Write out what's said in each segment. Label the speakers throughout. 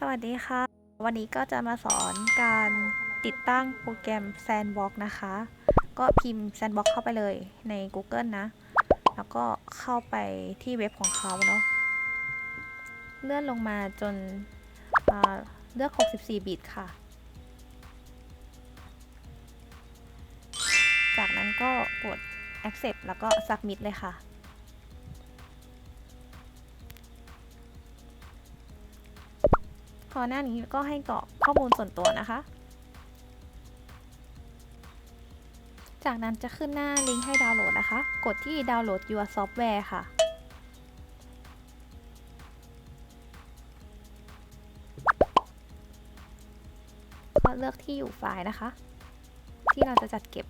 Speaker 1: สวัสดีค่ะ วันนี้ก็จะมาสอนการติดตั้งโปรแกรม Sandbox นะคะ ก็พิมพ์ Sandbox เข้าไปเลยใน Google นะ แล้วก็เข้าไปที่เว็บของเขาเนาะเลื่อนลงมาจนอ่าเลือก 64 บิตค่ะ จากนั้นก็กด accept แล้วก็ submit เลยค่ะ ก่อนหน้านี้ก็ให้กรอกข้อมูลส่วนตัวนะคะ จากนั้นจะขึ้นหน้าลิงก์ให้ดาวน์โหลดนะคะ กดที่ดาวน์โหลด your software ค่ะก็เลือกที่อยู่ไฟล์นะคะ ที่เราจะจัดเก็บ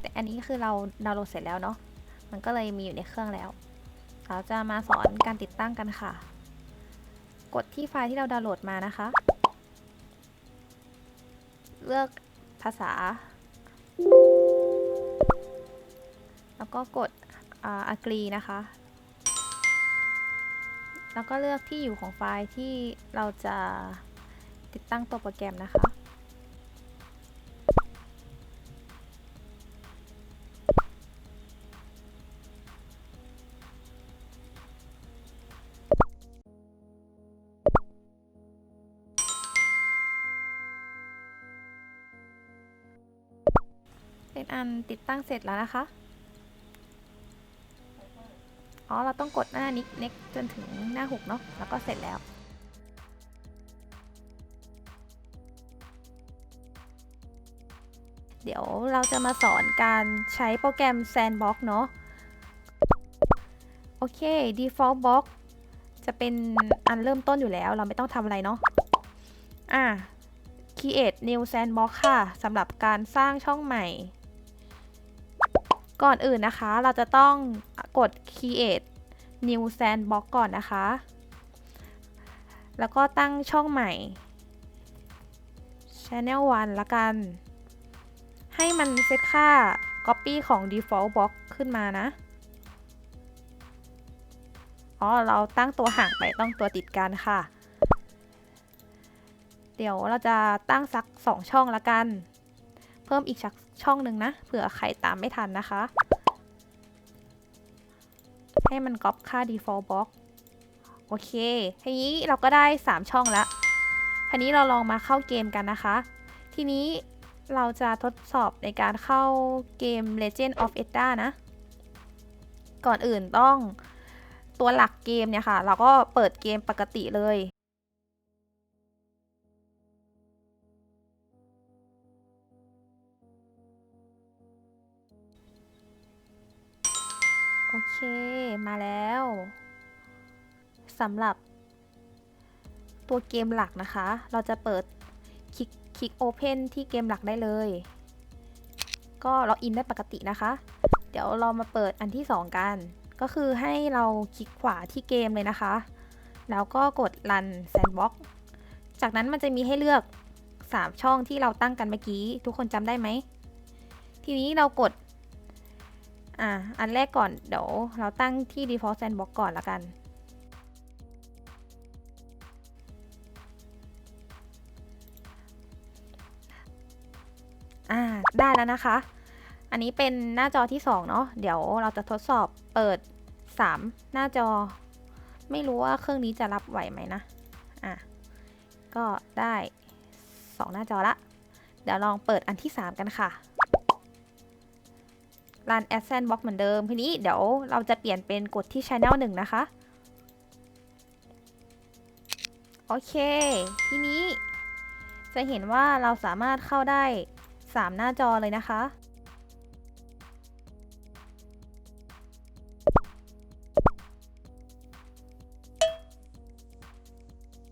Speaker 1: แต่อันนี้คือเราดาวน์โหลดเสร็จแล้วเนาะมันก็เลยมีอยู่ในเครื่องแล้ว เราจะมาสอนการติดตั้งกันค่ะ กดที่ไฟล์ที่เราดาวน์โหลดมานะคะ เลือกภาษา แล้วก็กดอ่า agree นะคะ แล้วก็เลือกที่อยู่ของไฟล์ที่เราจะติดตั้งตัวโปรแกรมนะคะ เป็นอันติดตั้งเสร็จแล้วนะคะ อ๋อ เราต้องกดหน้านิกเน็กจนถึงหน้าหกเนาะ แล้วก็เสร็จแล้วเดี๋ยวเราจะมาสอนการใช้โปรแกรม Sandbox เนาะ โอเค Default Box จะเป็นอันเริ่มต้นอยู่แล้ว เราไม่ต้องทำอะไรเนาะ อะ Create New Sandbox ค่ะสำหรับการสร้างช่องใหม่ ก่อนอื่นนะคะ เราจะต้องกด create new sandbox ก่อนนะคะ แล้วก็ตั้งช่องใหม่ channel 1ละกัน ให้มันเซตค่า copy ของ default box ขึ้นมานะ อ๋อ เราตั้งตัวห่างไปต้องตัวติดกันค่ะ เดี๋ยวเราจะตั้งสัก 2 ช่องละกัน เพิ่มอีกชัก ช่องหนึ่งนะเผื่อใครตามไม่ทันนะคะ ให้มันก๊อปค่า default box โอเคทีนี้เราก็ได้ 3 ช่องแล้วทีนี้เราลองมาเข้าเกมกันนะคะ ทีนี้เราจะทดสอบในการเข้าเกม Legend of Zelda นะ ก่อนอื่นต้องตัวหลักเกมเนี่ยค่ะ เราก็เปิดเกมปกติเลย โอเค มาแล้วสำหรับ ตัวเกมหลักนะคะ เราจะเปิดคลิกคลิกโอเพนที่เกมหลักได้เลย ก็ล็อกอินได้ปกตินะคะ เดี๋ยวเรามาเปิดอันที่ 2 กัน ก็คือให้เราคลิกขวาที่เกมเลยนะคะ แล้วก็กด Run Sandbox จากนั้นมันจะมีให้เลือก 3 ช่องที่เราตั้งกันเมื่อกี้ ทุกคนจำได้ไหม ทีนี้เรากด อะอันแรกก่อนเดี๋ยวเราตั้งที่ default sandbox ก่อนละกันอ่าได้แล้วนะคะ อันนี้เป็นหน้าจอที่ 2 เนาะเดี๋ยวเราจะทดสอบเปิด 3 หน้าจอ ไม่รู้ว่าเครื่องนี้จะรับไหวไหมนะ อะ ก็ได้ 2 หน้าจอละ เดี๋ยวลองเปิดอันที่ 3 กันค่ะ รัน Ad Sandbox เหมือนเดิมทีนี้เดี๋ยวเราจะเปลี่ยนเป็นกดที่ Channel 1 นะคะ โอเค ทีนี้จะเห็นว่าเราสามารถเข้าได้ 3 หน้าจอเลยนะคะ